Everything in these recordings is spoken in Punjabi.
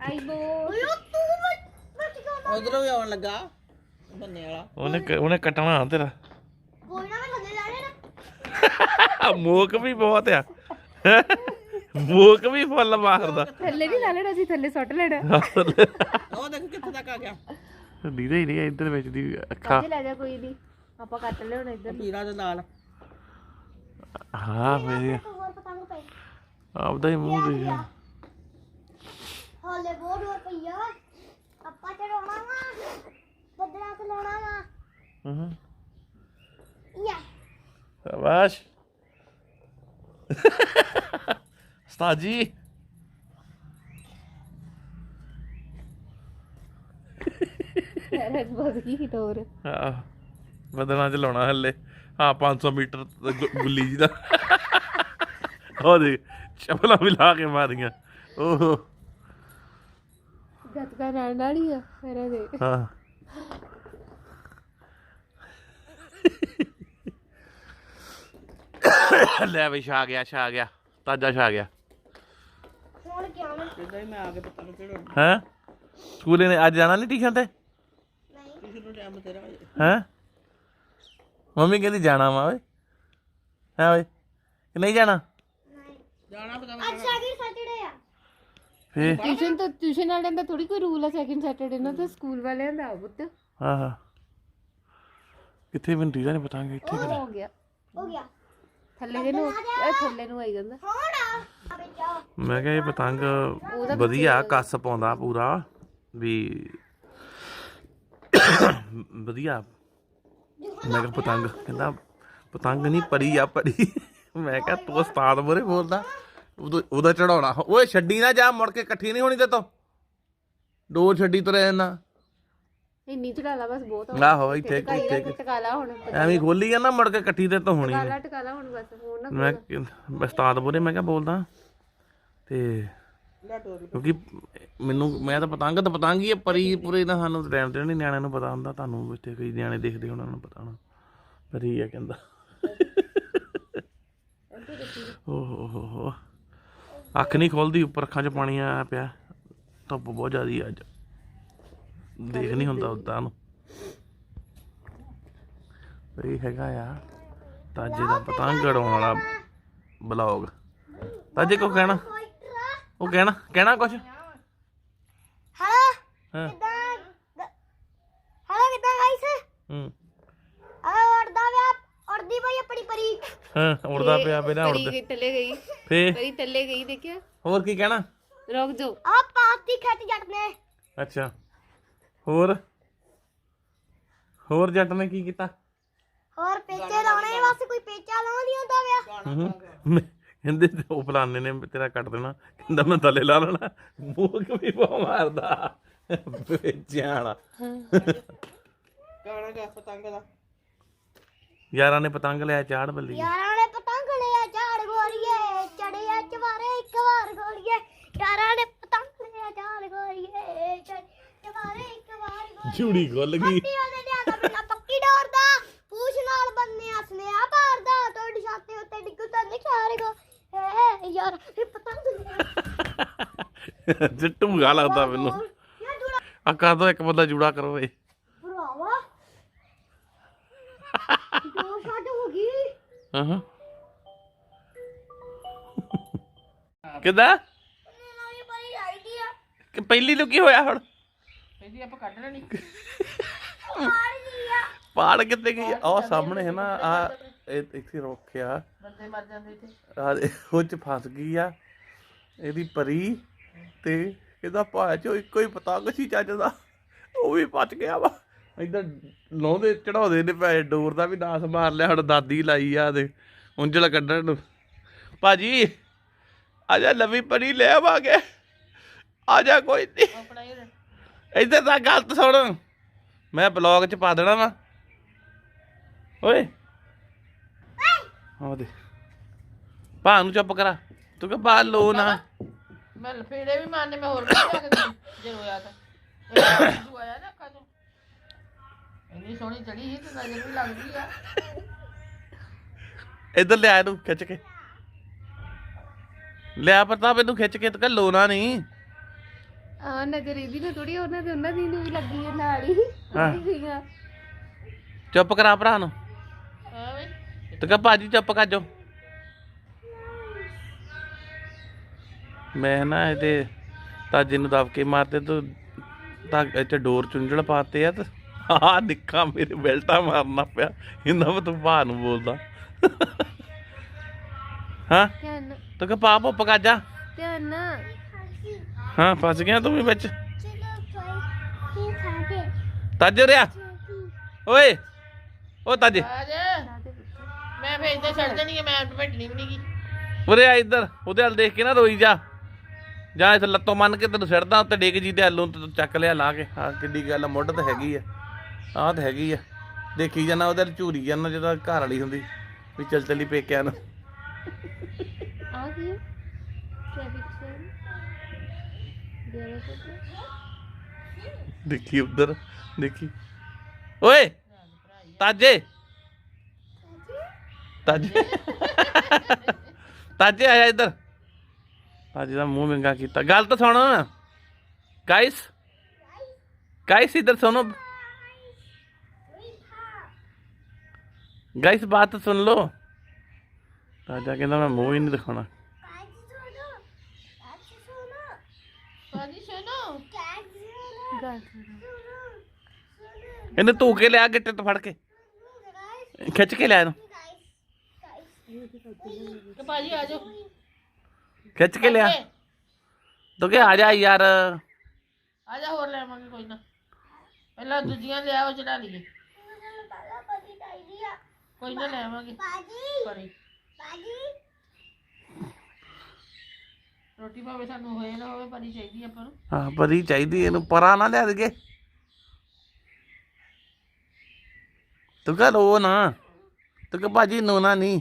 ਆਈ ਬੋ। ਓਏ ਤੂੰ ਬੱਚ ਗਿਆ ਉਧਰੋਂ ਵੀ ਆਉਣ ਲੱਗਾ। ਬੰਨੇ ਵਾਲਾ। ਉਹਨੇ ਕ- ਉਹਨੇ ਕੱਟਣਾ ਤੇਰਾ। ਕੋਈ ਨਾ ਮੈਂ ਥੱਲੇ ਜਾ ਰਿਹਾ ਨਾ ਮੋਕ ਵੀ ਬਹੁਤ ਆ। ਮੋਕ ਵੀ ਫੁੱਲ ਮਾਰਦਾ। ਥੱਲੇ ਨਹੀਂ ਲਾ ਲੈਣਾ ਸੀ ਥੱਲੇ ਸੁੱਟ ਲੈਣਾ। ਉਹ ਦੇਖ ਕਿੱਥੇ ਤੱਕ ਆ ਗਿਆ। ਦੀਦਾ ਹੀ ਨਹੀਂ ਇੱਧਰ ਵਿੱਚ ਦੀ ਅੱਖਾਂ। ਕੱਢ ਲੈ ਜਾ ਕੋਈ ਨਹੀਂ ਆਪਾਂ ਕੱਟ ਲਿਆਉਣਾ ਇੱਧਰ ਪੀਰਾ ਦੇ ਨਾਲ। ਹਾਂ ਮੇਰੀ ਇੱਕ ਹੋਰ ਪਤੰਗ ਪਈ ਆਪਦਾ ਹੀ ਮੂੰਹ ਦੇ ਹਾਲੇ ਬਹੁਤ ਹੋਰ ਪਈ ਆ। ਆਪਾਂ ਚੜਾਉਣਾ ਵਾ ਬੱਦਲਾਂ ਤੇ ਲਾਉਣਾ ਵਾ ਹਾਂ ਯਾ। ਸ਼ਾਬਾਸ਼। ਉਸਤਾਦ। ਜੀ ਰਜ ਬਹੁਤ ਕੀ ਤੋਰ ਆਹ ਬਦਲਾਂ ਚ ਲਾਉਣਾ ਹੱਲੇ। ਹਾਂ 500 ਮੀਟਰ ਗੁੱਲੀ ਜੀ ਦਾ। ਉਹ ਦੇ ਚਪਲਾ ਵੀ ਲਾ ਕੇ ਮਾਰੀਆਂ। ਓਹੋ। ਗੱਤਕਾ ਨਾਲ ਨਾਲ ਹੀ ਆ ਮੇਰੇ ਦੇ ਹਾਂ। ਲੈ ਵੀ ਛਾ ਗਿਆ ਛਾ ਗਿਆ। ਤਾਜਾ ਛਾ ਗਿਆ। ਹੁਣ ਕਿਆ ਮੈਂ। ਇਦਾਂ ਹੀ ਮੈਂ ਆ ਕੇ ਪਤੰਗ ਚੜਾਉਣ ਹੈ? ਸਕੂਲੇ ਨੇ ਅੱਜ ਜਾਣਾ ਨਹੀਂ ਟਿਊਸ਼ਨ ਤੇ? ਨਹੀਂ। ਕਿਸੇ ਨੂੰ ਟਾਈਮ ਤੇਰਾ ਹੋ? ਮੰਮੀ ਕਹਿੰਦੀ ਜਾਣਾ ਵਾ ਓਏ। ਹੈ ਓਏ? ਕਿ ਨਹੀਂ ਜਾਣਾ? ਜਾਣਾ ਪਤੰਗ ਅੱਜ ਸੈਕਿੰਡ ਸੈਟਰਡੇ ਆ। ਫੇ ਟਿਊਸ਼ਨ ਤਾਂ ਟਿਊਸ਼ਨ ਵਾਲਿਆਂ ਦਾ ਥੋੜੀ ਕੋਈ ਰੂਲ ਆ ਸੈਕਿੰਡ ਸੈਟਰਡੇ ਨੂੰ ਤਾਂ ਸਕੂਲ ਵਾਲਿਆਂ ਦਾ ਪੁੱਤ। ਹਾਂ ਹਾਂ ਕਿੱਥੇ ਮੈਨੂੰ ਦੀਦਾ ਨਹੀਂ ਪਤਾਂਗੇ ਇੱਥੇ ਉਹ ਹੋ ਗਿਆ। ਹੋ ਗਿਆ। ਥੱਲੇ ਦੇ ਨੂੰ ਇਹ ਥੱਲੇ ਨੂੰ ਆਈ ਜਾਂਦਾ। ਹੁਣ ਆ। ਮੈਂ ਕਿਹਾ ਇਹ ਪਤੰਗ ਵਧੀਆ ਕੱਸ ਪਾਉਂਦਾ ਪੂਰਾ ਵੀ ਵਧੀਆ। ਮੈਂ ਕਿਹਾ ਪਤੰਗ ਕਹਿੰਦਾ ਪਤੰਗ ਨਹੀਂ ਪਰੀ ਆ ਪਰੀ। ਮੈਂ ਕਿਹਾ ਤੂੰ ਉਸਤਾਦ ਮੋਰੇ ਬੋਲਦਾ। ਉਦੋਂ- ਉਹਦਾ ਚੜਾਉਣਾ ਓਏ ਛੱਡੀ ਨਾ ਜਾ ਮੁੜ ਕੇ ਇਕੱਠੀ ਨਹੀਂ ਹੋਣੀ ਤੇ ਤੋਂ। ਡੋਰ ਛੱਡੀ ਤੁਰੇ ਜਾਣਾ ਇੰਨੀ ਚੜਾ ਲਾ ਬਸ ਬਹੁਤ ਆ ਆਹੋ ਇੱਥੇ ਇੱਥੇ ਟਕਾ ਲਾ ਹੁਣ ਐਵੇਂ ਖੋਲੀ ਆ ਨਾ ਮੁੜ ਕੇ ਇਕੱਠੀ ਤੇ ਤੋਂ ਹੋਣੀ ਟਕਾ। ਲਾ ਟਕਾ ਲਾ ਹੁਣ ਬਸ ਹੋਰ ਨਾ ਮੈਂ ਕਿ- ਮੈਂ ਉਸਤਾਦ ਮੈਂ ਕਿਹਾ ਬੋਲਦਾ। ਤੇ ਕਿਉਂਕਿ ਮੈਨੂੰ ਮੈਂ ਤਾਂ ਪਤੰਗ ਤਾਂ ਪਤੰਗ ਹੀ ਆ, ਪਰੀ ਪੂਰੇ ਦਾ ਸਾਨੂੰ ਟਾਈਮ ਤੇ ਨਹੀਂ ਨਿਆਣਿਆਂ ਨੂੰ ਪਤਾ ਹੁੰਦਾ। ਤੁਹਾਨੂੰ ਇੱਥੇ ਕਈ ਨਿਆਣੇ ਦੇਖਦੇ ਉਹਨਾਂ ਨੂੰ ਪਤਾ ਹੋਣਾ। ਪਰੀ ਆ ਕਹਿੰਦਾ। ਓਹ ਹੋ ਹੋ। ਅੱਖ ਨਹੀਂ ਖੁੱਲਦੀ ਉੱਪਰ ਅੱਖਾਂ 'ਚ ਪਾਣੀ ਆਇਆ ਪਿਆ। ਧੁੱਪ ਬਹੁਤ ਜ਼ਿਆਦੀ ਅੱਜ। ਦੇਖ ਨਹੀਂ ਹੁੰਦਾ ਉਦਾਂ ਨੂੰ। ਇਹ ਹੈਗਾ ਆ ਤਾਜੇ ਦਾ ਪਤੰਗ ਉਡਾਉਣ ਵਾਲਾ ਬਲੌਗ ਤਾਜੇ ਕੋ ਕਹਿਣਾ? ਉਹ ਕਹਿਣਾ? ਕਹਿਣਾ ਕੁਛ? ਹਾਂ ਹਾਂ। ਕਿਦਾਂ? ਹਾਂ ਕਿਦਾਂ ਗਾਇਸ ਹੂੰ। ਉੜਦੀ ਪਈ ਆਪਣੀ ਪਰੀ? ਹਾਂ ਉੜਦਾ ਪਿਆ ਬਿਨਾ ਪਰੀ ਉੜਦਾ। ਗਈ ਥੱਲੇ ਗਈ। ਫੇ ਪਰੀ ਥੱਲੇ ਗਈ ਦੇਖਿਆ? ਹੋਰ ਕੀ ਕਹਿਣਾ? ਰੁਕ ਜਾਓ। ਆ ਪਾਤੀ ਖੱਟ ਜੱਟ ਨੇ। ਅੱਛਾ। ਹੋਰ? ਹੋਰ ਜੱਟ ਨੇ ਕੀ ਕੀਤਾ? ਹੋਰ ਪੇਚੇ ਲਾਉਣੇ ਬਸ ਕੋਈ ਪੇਚਾ ਲਾਉਣ ਨਹੀਂ ਹੁੰਦਾ ਵਿਆ ਕਹਿੰਦੇ ਤੇ ਉਹ ਫਲਾਣੇ ਨੇ ਤੇਰਾ ਕੱਟ ਦੇਣਾ ਕਹਿੰਦਾ ਮੈਂ ਥੱਲੇ ਲਾ ਲੈਣਾ ਮੂੰਹ ਵੀ ਪਾ ਮਾਰਦਾ? ਵੇਚਿਆ ਵਾਲਾ। ਗਾਣਾ ਗਾ ਪਤੰਗ ਦਾ। ਯਾਰਾਂ ਨੇ ਪਤੰਗ ਲਿਆ ਚਾੜ ਬੱਲੀ ਯਾਰਾਂ ਨੇ ਪਤੰਗ ਲਿਆ ਝਾੜ ਗੋਰੀਏ ਚੜਿਆ ਚਵਾਰੇ ਇੱਕ ਵਾਰ ਗੋਰੀਏ। ਯਾਰਾਂ ਨੇ ਪਤੰਗ ਲਿਆ ਝਾੜ ਗੋਰੀਏ ਚਵਾਰੇ ਇੱਕ ਵਾਰ ਗੋਰੀਏ। ਝੂੜੀ ਖੁੱਲ ਗਈ। ਪੱਟੀ ਉਹਨੇ ਲਿਆ ਬਿਨਾ ਪੱਕੀ ਡੋਰ ਦਾ। ਪੂਛ ਨਾਲ ਬੰਨੇ ਹੱਸਨਿਆ ਭਾਰਦਾ ਤੁਹਾਡੀ ਛਾਤੀ ਉੱਤੇ ਡਿੱਗੂ ਤਾਂ ਨਹੀਂ ਖਾਰੇ ਗੋ ਏ ਯਾਰ ਇਹ ਪਤੰਗ ਲਿਆ। ਜਿੱਟੂ ਗਾ ਲੱਗਦਾ ਮੈਨੂੰ। ਆ ਕਰ ਦੋ ਇੱਕ ਬੰਦਾ ਜੂੜਾ ਕਰੋ ਏ ਭਰਾਵਾ ਦੋ ਸ਼ਾਟ ਹੋ ਗਈ ਹਾਂ ਕਿਦਾਂ? ਕਿ ਪਹਿਲੀ ਨੂੰ ਕੀ ਹੋਇਆ ਹੁਣ? ਇਹਦੀ ਆਪਾਂ ਕੱਢ ਲੈਣੀ। ਮਾਰ ਗਈ ਆ ਪਾੜ ਕਿੱਥੇ ਗਈ? ਆ ਸਾਹਮਣੇ ਹੈ ਨਾ ਆ ਇੱਥੇ ਰੋਕਿਆ। ਬੰਦੇ ਮਰ ਜਾਂਦੇ ਇੱਥੇ। ਆ ਉਹ ਚ ਫਸ ਗਈ ਆ। ਇਹਦੀ ਪਰੀ ਤੇ ਇਹਦਾ ਭਾਇਆ ਚੋ ਇੱਕੋ ਹੀ ਪਤੰਗ ਸੀ ਚੱਜ ਦਾ। ਉਹ ਵੀ ਬਚ ਗਿਆ ਵਾ। ਇਧਰ ਲਾਉਂਦੇ ਚੜਾਉਂਦੇ ਨੇ ਪੈ ਡੋਰ ਦਾ ਵੀ ਨਾਸ ਮਾਰ ਲਿਆ ਹੁਣ ਦਾਦੀ ਲਾਈ ਆ ਦੇ ਉਂਜਲ ਕੱਢਣ ਨੂੰ। ਭਾਜੀ ਆ ਜਾ ਲਵੀ ਪਰੀ ਲੈ ਆਵਾਂਗੇ। ਆ ਜਾ ਕੋਈ ਨਹੀਂ ਇੱਧਰ ਤਾਂ ਗਲਤ ਸੁਣ। ਮੈਂ ਬਲੌਗ ਚ ਪਾ ਦੇਣਾ ਵਾ। ਓਏ। ਹਾਂ ਦੇ ਭਾ ਨੂੰ ਚੁੱਪ ਕਰਾ। ਤੂੰ ਕਿ ਬਾ ਲੋ ਨਾ। ਮੈਂ ਲਫੇੜੇ ਵੀ ਮਾਰਨੇ ਮੈਂ ਹੋਰ ਕੀ ਸਕਦੀ ਜੇ ਰੋਇਆ ਤਾਂ। ਇਹ ਆਇਆ ਨਾ ਅੱਖਾਂ ਤੋਂ ਇੰਨੀ ਸੋਹਣੀ ਚੜੀ ਸੀ ਤੇ ਨਜ਼ਰ ਵੀ ਲੱਗਦੀ ਆ। ਇੱਧਰ ਲਿਆ ਇਹਨੂੰ ਖਿੱਚ ਕੇ। ਲਿਆ ਪ੍ਰਤਾਪ ਇਹਨੂੰ ਖਿੱਚ ਕੇ ਤੇ ਨਾ। ਨਹੀਂ ਆ ਨਜ਼ਰ ਇਹਦੀ ਨੂੰ ਥੋੜੀ ਉਹਨਾਂ ਦੇ ਉਹਨਾਂ ਦੀ ਨੂੰ ਵੀ ਲੱਗੀ ਹੈ ਨਾਲ ਹੀ। ਹਾਂ। ਚੁੱਪ ਕਰਾ ਭਰਾ ਨੂੰ। ਹਾਂ ਵੇ। ਤੇ ਕਹ ਭਾਜੀ ਚੁੱਪ ਕਰ ਜਾਓ। ਮੈਂ ਨਾ ਇਹਦੇ ਤਾਜੇ ਨੂੰ ਦਬ ਕੇ ਮਾਰਤੇ ਤੂੰ ਤਾਂ ਇੱਥੇ ਡੋਰ ਚੁੰਝਲ ਪਾਤੇ ਆ ਤੇ ਆ ਨਿੱਕਾ ਮੇਰੇ ਬੈਲਟਾ ਮਾਰਨਾ ਪਿਆ। ਇਹਨਾਂ ਮੈਂ ਤੂੰ ਭਾ ਨੂੰ ਬੋਲਦਾ। ਹਾਂ? ਧਿਆਨ ਨਾਲ। ਤੂੰ ਕਹ ਪਾਪ ਉੱਪ ਕਰ ਜਾ। ਧਿਆਨ ਨਾਲ। ਹਾਂ ਫਸ ਗਿਆ ਤੂੰ ਵੀ ਵਿੱਚ। ਚਲੋ ਕੋਈ ਕੀ। ਖਾਦੇ ਤਾਜੇ ਰਿਆ। ਓਏ ਓ ਤਾਜੇ। ਆ ਮੈਂ ਫੇਰ ਇੱਥੇ ਛੱਡ ਦੇਣੀ ਹੈ ਮੈਂ ਭੇਟਣੀ ਵੀ ਨਹੀਂ ਗੀ ਉਰੇ ਆ ਇੱਧਰ ਉਹਦੇ ਵੱਲ ਦੇਖ ਕੇ ਨਾ ਰੋਈ ਜਾ। ਜਾਂ ਇੱਥੇ ਲੱਤੋਂ ਮੰਨ ਕੇ ਤੈਨੂੰ ਸਿੱਟਦਾ ਉੱਤੇ ਡਿੱਗ ਜੀ ਤੇ ਹੱਲੋਂ ਤੂੰ ਚੱਕ ਲਿਆ ਲਾ ਕੇ। ਹਾਂ ਕਿੱਡੀ ਗੱਲ ਆ, ਮੁੱਢ ਤਾਂ ਹੈਗੀ ਆ। ਆਹ ਤਾਂ ਹੈਗੀ ਆ। ਦੇਖੀ ਜਾਣਾ ਉਹਦੇ ਵੱਲ ਝੂਰੀ ਜਾਣਾ ਜਦੋਂ ਘਰ ਵਾਲੀ ਹੁੰਦੀ ਵੀ ਚੱਲ ਚੱਲੀ ਪੇਕਿਆਂ ਨੂੰ। ਆ ਕੀ ਟ੍ਰੈਫਿਕ ਸਾਈਨ ਦੇ ਦੇਖੀ ਉੱਧਰ ਦੇਖੀ। ਓਏ! ਤਾਜੇ। ਤਾਜੇ। ਤਾਜੇ ਆਇਆ ਇੱਧਰ। ਤਾਜੇ ਦਾ ਮੂੰਹ ਵਿੰਗਾ ਕੀਤਾ। ਗੱਲ ਤਾਂ ਸੁਣ ਗਾਇਸ ਗਾਇਸ ਇੱਧਰ ਸੁਣੋ। ਗਾਇਸ ਬਾਤ ਸੁਣ ਲਓ। ਤਾਜਾ ਕਹਿੰਦਾ ਮੈਂ ਮੂੰਹ ਹੀ ਨਹੀਂ ਦਿਖਾਉਣਾ। ਇਹਨੇ ਧੂ ਕੇ ਲਿਆ ਗਿੱਟੇ ਤੋਂ ਫੜ ਕੇ। ਖਿੱਚ ਕੇ ਲਿਆ ਇਹਨੂੰ। ਤੇ ਭਾਜੀ ਆ ਜਾਓ। ਖਿੱਚ ਕੇ ਲਿਆ। ਤੂੰ ਕਿ ਆ ਜਾ ਯਾਰ। ਆ ਜਾ ਹੋਰ ਲੈ ਆਵਾਂਗੇ ਕੋਈ ਨਾ। ਪਹਿਲਾਂ ਦੂਜੀਆਂ ਲਿਆਓ ਚੜਾ ਲਈਏ। ਕੋਈ ਨਾ ਲੈ ਆਵਾਂਗੇ। ਪਾਜੀ ਪਾਜੀ ਰੋਟੀ ਭਾਵੇਂ ਸਾਨੂੰ ਹੋਏ ਨਾ ਹੋਵੇ ਪਰੀ ਚਾਹੀਦੀ ਆਪਾਂ ਨੂੰ। ਹਾਂ ਪਰੀ ਚਾਹੀਦੀ ਇਹਨੂੰ ਪਰਾਂ ਨਾ ਲਿਆ ਦੇਗੇ ਤੂੰ ਕਹ ਰੋ ਨਾ। ਤੂੰ ਕਹ ਭਾਜੀ ਨੋ ਨਾ। ਨਹੀਂ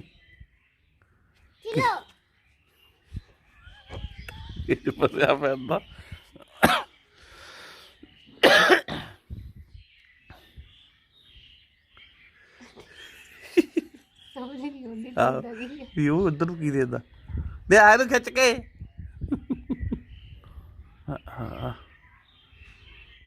ਚਲੋ। ਇਹ ਫਸਿਆ ਪੈਂਦਾ। ਨਹੀਂ ਆਹੋ। ਵੀ ਉਹ ਉਧਰ ਨੂੰ ਕੀ ਦੇਦਾ ਦੇ ਆ ਇਹਨੂੰ ਖਿੱਚ ਕੇ